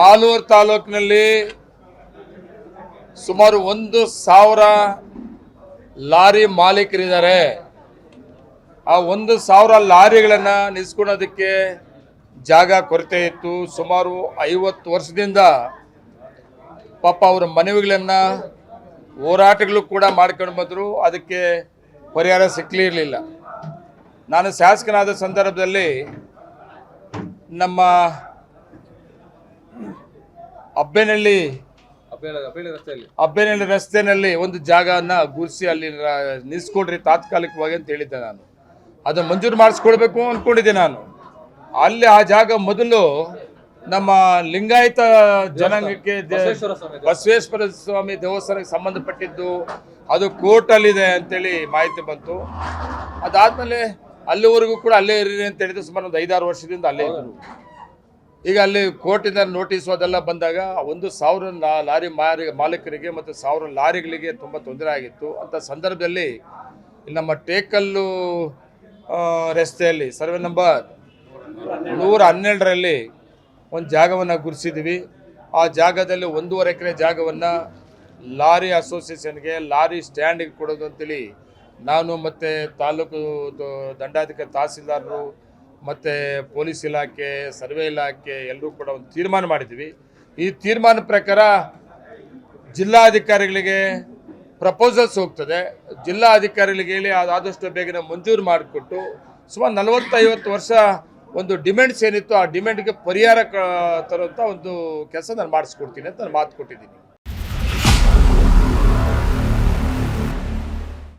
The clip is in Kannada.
ಮಾಲೂರು ತಾಲೂಕಿನಲ್ಲಿ ಸುಮಾರು ಒಂದು ಸಾವಿರ ಲಾರಿ ಮಾಲೀಕರಿದ್ದಾರೆ. ಆ ಒಂದು ಸಾವಿರ ಲಾರಿಗಳನ್ನು ನಿಲ್ಸ್ಕೊಳೋದಕ್ಕೆ ಜಾಗ ಕೊರತೆ ಇತ್ತು. ಸುಮಾರು ಐವತ್ತು ವರ್ಷದಿಂದ ಪಾಪ ಅವರ ಮನವಿಗಳನ್ನು ಹೋರಾಟಗಳು ಕೂಡ ಮಾಡ್ಕೊಂಡು ಬಂದರು. ಅದಕ್ಕೆ ಪರಿಹಾರ ಸಿಕ್ಕಲಿರಲಿಲ್ಲ ನಾನು ಶಾಸಕನಾದ ಸಂದರ್ಭದಲ್ಲಿ ನಮ್ಮ ಅಬ್ಬೆನಳ್ಳಿ ಅಬ್ಬೆನಹಳ್ಳಿ ರಸ್ತೆನಲ್ಲಿ ಒಂದು ಜಾಗನ ಗುರ್ಸಿ ಅಲ್ಲಿ ನಿಲ್ಸ್ಕೊಡ್ರಿ ತಾತ್ಕಾಲಿಕವಾಗಿ ಅಂತ ಹೇಳಿದ್ದೆ ನಾನು. ಅದನ್ನು ಮಂಜೂರು ಮಾಡಿಸ್ಕೊಡ್ಬೇಕು ಅಂದ್ಕೊಂಡಿದ್ದೆ ನಾನು. ಅಲ್ಲಿ ಆ ಜಾಗ ಮೊದಲು ನಮ್ಮ ಲಿಂಗಾಯತ ಜನಾಂಗಕ್ಕೆ ಬಸವೇಶ್ವರ ಸ್ವಾಮಿ ದೇವಸ್ಥಾನಕ್ಕೆ ಸಂಬಂಧಪಟ್ಟಿದ್ದು ಅದು ಕೋರ್ಟಲ್ಲಿದೆ ಅಂತೇಳಿ ಮಾಹಿತಿ ಬಂತು. ಅದಾದ್ಮೇಲೆ ಅಲ್ಲಿವರೆಗೂ ಕೂಡ ಅಲ್ಲೇ ಇರ್ರಿ ಅಂತ ಹೇಳಿದ್ರು ಸುಮಾರು ಒಂದು ಐದಾರು ವರ್ಷದಿಂದ ಅಲ್ಲೇ ಇದ್ರು. ಈಗ ಅಲ್ಲಿ ಕೋರ್ಟಿಂದ ನೋಟಿಸ್ ಅದೆಲ್ಲ ಬಂದಾಗ ಒಂದು ಸಾವಿರ ಲಾರಿ ಮಾರಿ, ಮಾಲೀಕರಿಗೆ ಮತ್ತು ಸಾವಿರ ಲಾರಿಗಳಿಗೆ ತುಂಬ ತೊಂದರೆ ಆಗಿತ್ತು. ಅಂತ ಸಂದರ್ಭದಲ್ಲಿ ನಮ್ಮ ಟೇಕಲ್ಲು ರಸ್ತೆಯಲ್ಲಿ ಸರ್ವೆ ನಂಬರ್ ನೂರ ಹನ್ನೆರಡರಲ್ಲಿ ಒಂದು ಜಾಗವನ್ನು ಗುರುಸಿದ್ವಿ ಆ ಜಾಗದಲ್ಲಿ ಒಂದೂವರೆ ಎಕರೆ ಜಾಗವನ್ನು ಲಾರಿ ಅಸೋಸಿಯೇಷನ್ಗೆ ಲಾರಿ ಸ್ಟ್ಯಾಂಡಿಗೆ ಕೊಡೋದು ಅಂತೇಳಿ ನಾನು ಮತ್ತು ತಾಲೂಕು ದಂಡಾಧಿಕಾರಿ ತಹಸೀಲ್ದಾರರು ಮತ್ತು ಪೊಲೀಸ್ ಇಲಾಖೆ, ಸರ್ವೆ ಇಲಾಖೆ ಎಲ್ಲರೂ ಕೂಡ ಒಂದು ತೀರ್ಮಾನ ಮಾಡಿದ್ವಿ. ಈ ತೀರ್ಮಾನ ಪ್ರಕಾರ ಜಿಲ್ಲಾಧಿಕಾರಿಗಳಿಗೆ ಪ್ರಪೋಸಲ್ಸ್ ಹೋಗ್ತದೆ. ಜಿಲ್ಲಾ ಅಧಿಕಾರಿಗಳಿಗೆ ಹೇಳಿ ಅದು ಆದಷ್ಟು ಬೇಗನೆ ಮಂಜೂರು ಮಾಡಿಕೊಟ್ಟು ಸುಮಾರು ನಲವತ್ತೈವತ್ತು ವರ್ಷ ಒಂದು ಡಿಮ್ಯಾಂಡ್ಸ್ ಏನಿತ್ತು ಆ ಡಿಮ್ಯಾಂಡ್ಗೆ ಪರಿಹಾರ ತರುವಂಥ ಒಂದು ಕೆಲಸ ನಾನು ಮಾಡಿಸ್ಕೊಡ್ತೀನಿ ಅಂತ ನಾನು ಮಾತು ಕೊಟ್ಟಿದ್ದೀನಿ.